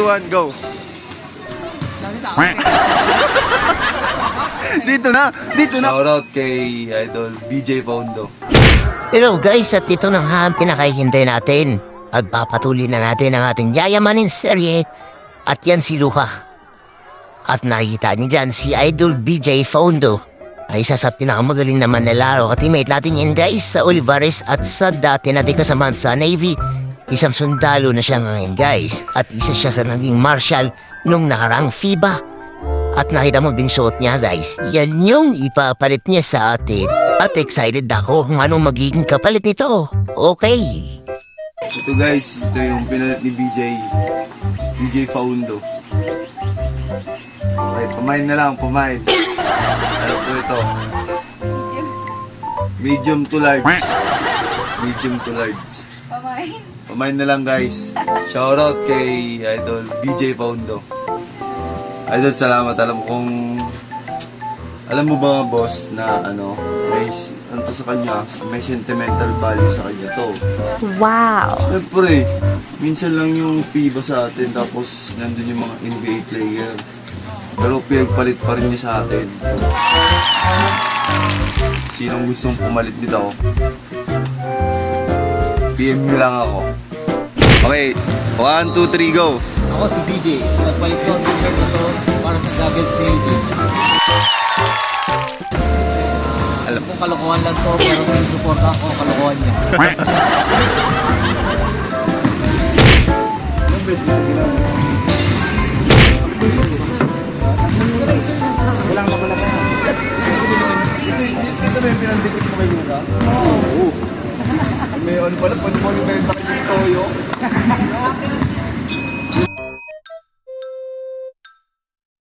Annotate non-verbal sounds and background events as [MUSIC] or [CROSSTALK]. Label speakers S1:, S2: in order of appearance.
S1: 2, 1, go. [LAUGHS] dito na, dito na. Shoutout kay Idol BJ Pondo.
S2: Hello guys, at ito na nga ang pinakahihintay natin. Pagpapatuloy na natin ang ating yayamanin serye. At yan si Luka. At nakikita niyo dyan si Idol BJ Fondo. Ay isa sa pinakamagaling naman na laro. At teammate natin yan guys sa Olivares at sa dati natin kasamahan sa Navy. Isang sundalo na siya ngayon guys. At isa siya sa naging marshal nung nakarang FIBA. At nakita mo din suot niya guys. Yan yung ipapalit niya sa atin. At excited ako kung anong magiging kapalit nito. Okay.
S1: Ito guys, ito yung pinalit ni BJ. BJ Faundo. Okay, pamain na lang, pamain. Ano po ito? Medium to large. Medium to large.
S3: Pamain.
S1: Pamain na lang guys. Shoutout kay Idol BJ Paundo. Idol, salamat. Alam kong... Alam mo ba boss na ano, may, ano to sa kanya, may sentimental value sa kanya to.
S3: Wow.
S1: Siyempre, minsan lang yung FIBA sa atin tapos nandun yung mga NBA player. Pero pinagpalit pa rin niya sa atin. Sinong gustong pumalit nito? PM nyo lang ako. Okay, 1, 2, 3, go!
S4: Ako si DJ. Nagpalit ko ang t-shirt na to para sa goggles ni AJ. Alam kong kalokohan lang to pero sinusuporta ako ang kalokohan niya.
S1: Anong best na ginawa? Walang mabala ka. Dito ba yung pinandikit mo kay Luka? Oo. May ano pala, pwede mo [LAUGHS] yung benta kay Toyo.